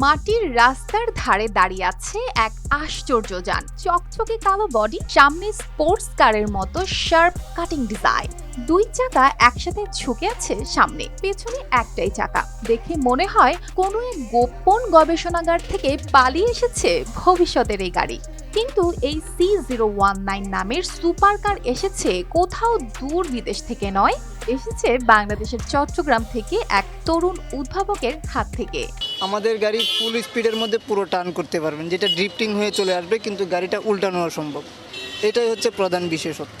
মাটির রাস্তার ধারে দাঁড়িয়ে আছে এক আশ্চর্য যান। চকচকে কালো বডি, সামনে স্পোর্টস কারের মতো শার্প কাটিং ডিজাইন দুই চাকা একসাথে ঝুঁকে আছে সামনে, পেছনে একটাই চাকা। দেখে মনে হয় কোনো এক গোপন গবেষণাগার থেকে পালিয়ে এসেছে ভবিষ্যতের এই গাড়ি। কিন্তু এই সি জিরো ওয়ান নাইন নামের সুপার কার এসেছে কোথাও দূর বিদেশ থেকে নয়, এসেছে বাংলাদেশের চট্টগ্রাম থেকে এক তরুণ উদ্ভাবকের হাত থেকে। আমাদের গাড়ি ফুল স্পিডের মধ্যে পুরো টার্ন করতে পারবেন, যেটা ড্রিফটিং হয়ে চলে আসবে, কিন্তু গাড়িটা উল্টানো অসম্ভব। এটাই হচ্ছে প্রধান বিশেষত্ব।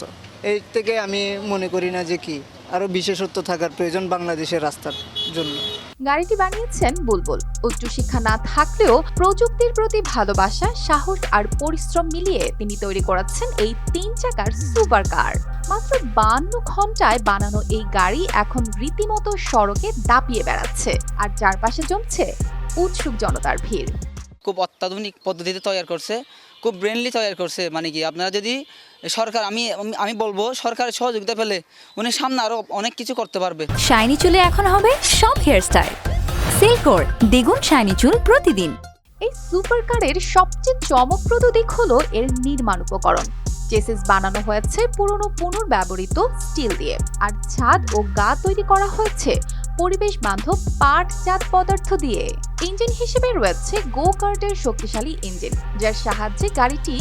এর থেকে আমি মনে করি না যে কি আরও বিশেষত্ব থাকার প্রয়োজন বাংলাদেশের রাস্তার জন্য। গাড়িটি বানিয়েছেন বুলবুল। উচ্চশিক্ষা না থাকলেও প্রযুক্তির প্রতি ভালোবাসা, সাহস আর পরিশ্রম মিলিয়ে তিনি তৈরি করাচ্ছেন এই তিন চাকার সুপার কার। মাত্র বান্ন ঘন্টায় বানানো এই গাড়ি এখন রীতিমতো সড়কে দাপিয়ে বেড়াচ্ছে আর চারপাশে জমছে উৎসুক জনতার ভিড়। খুব অত্যাধুনিক পদ্ধতিতে তৈরি করছে, খুব ব্রেনলি তৈরি করছে মানে কি আপনারা যদি সরকার আমি আমি- বলব সরকারের সহযোগিতা পেলে উনি সামনে আরও অনেক কিছু করতে পারবে। শাইনি চুলে এখন হবে সব হেয়ারস্টাইল সিল্কোর দ্বিগুণ শাইনি চুল প্রতিদিন। এই সুপার কারের সবচেয়ে চমকপ্রদ দিক হলো এর নির্মাণ উপকরণ। চেসিস বানানো হয়েছে পুরনো পুনর্ব্যবহৃত স্টিল দিয়ে। আর ছাদ ও গা তৈরি করা হয়েছে পরিবেশ বান্ধব পাটজাত পদার্থ দিয়ে। ইঞ্জিন হিসেবে রয়েছে গো কার্টের শক্তিশালী ইঞ্জিন, যার সাহায্যে গাড়িটি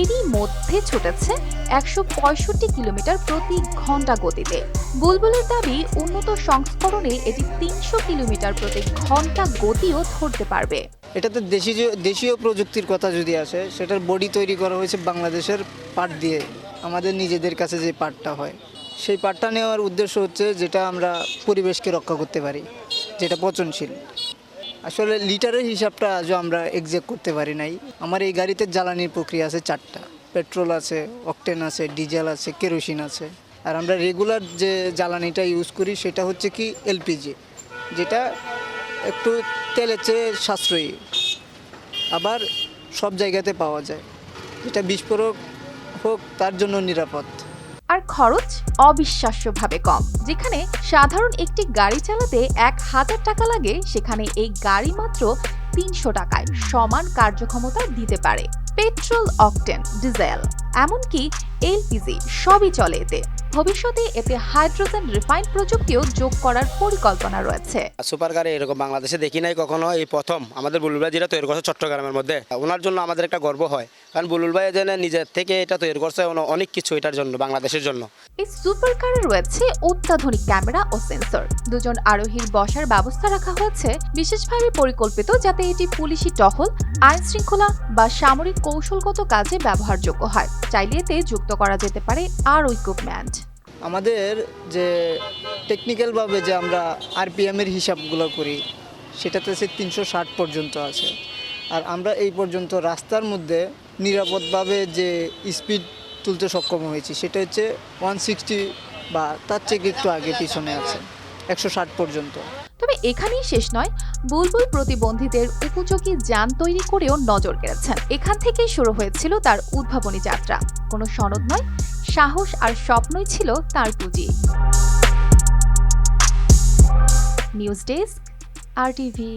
এরই মধ্যে ছুটেছে একশো পঁয়ষট্টি কিলোমিটার প্রতি ঘণ্টা গতিতে। বুলবুলের দাবি, উন্নত সংস্করণে এটি তিনশো কিলোমিটার প্রতি ঘণ্টা গতিও ধরতে পারবে। এটাতে দেশীয় দেশীয় প্রযুক্তির কথা যদি আসে, সেটার বডি তৈরি করা হয়েছে বাংলাদেশের পাট দিয়ে। আমাদের নিজেদের কাছে যে পাটটা হয়। সেই পাটটা নেওয়ার উদ্দেশ্য হচ্ছে যেটা আমরা পরিবেশকে রক্ষা করতে পারি, যেটা পচনশীল। আসলে লিটারের হিসাবটা আজও আমরা এক্সাক্ট করতে পারি নাই। আমার এই গাড়িতে জ্বালানির প্রক্রিয়া আছে চারটা। পেট্রোল আছে, অকটেন আছে, ডিজেল আছে, কেরোসিন আছে। আর আমরা রেগুলার যে জ্বালানিটা ইউজ করি সেটা হচ্ছে কি এলপিজি যেটা একটু তেলের চেয়ে সাশ্রয়ী। আবার সব জায়গাতে পাওয়া যায়। যেটা বিস্ফোরক হোক, তার জন্য নিরাপদ। আর খরচ অবিশ্বাস্যভাবে কম। যেখানে সাধারণ একটি গাড়ি চালাতে এক হাজার টাকা লাগে, সেখানে এই গাড়ি মাত্র তিনশো টাকায় সমান কার্যক্ষমতা দিতে পারে। পেট্রোল, অকটেন, ডিজেল, এমনকি এলপিজি সবই চলে এতে। ভবিষ্যতে এতে হাইড্রোজেন রিফাইন্ড প্রযুক্তিও যোগ করার পরিকল্পনা রয়েছে। সুপার কারে এরকম বাংলাদেশে দেখি নাই কখনো এই প্রথম। আমাদের বুলুল ভাই যেটা তৈরি করছে চট্টগ্রামের মধ্যে ওনার জন্য আমাদের একটা গর্ব হয়। কারণ বুলুল ভাই যেন নিজের থেকে এটা তৈরি করছে অনেক কিছু এটার জন্য বাংলাদেশের জন্য। এই সুপার কারে রয়েছে অত্যাধুনিক ক্যামেরা ও সেন্সর। দুজন আরোহীর বসার ব্যবস্থা রাখা হয়েছে বিশেষভাবে পরিকল্পিত যাতে এটি পুলিশি টহল আইন শৃঙ্খলা বা সামরিক কৌশলগত কাজে ব্যবহারযোগ্য হয়। চাইলে এতে যুক্ত করা যেতে পারে আরও ইকুইপমেন্ট আমাদের যে টেকনিক্যালভাবে যে আমরা আরপিএমের হিসাবগুলো করি, সেটাতে সে তিনশো ষাট পর্যন্ত আছে। আর আমরা এই পর্যন্ত রাস্তার মধ্যে নিরাপদভাবে যে স্পিড তুলতে সক্ষম হয়েছি, সেটা হচ্ছে ওয়ান সিক্সটি বা তার থেকে একটু আগে পিছনে আছে, একশো ষাট পর্যন্ত। তবে এখানেই শেষ নয়, বুলবুল প্রতিবন্ধীদের উপযোগী যান তৈরি করেও নজর কেড়েছেন। এখান থেকেই শুরু হয়েছিল তার উদ্ভাবনী যাত্রা। কোনো সনদ নয় সাহস আর স্বপ্নই ছিল তার পুঁজি। News desk R TV.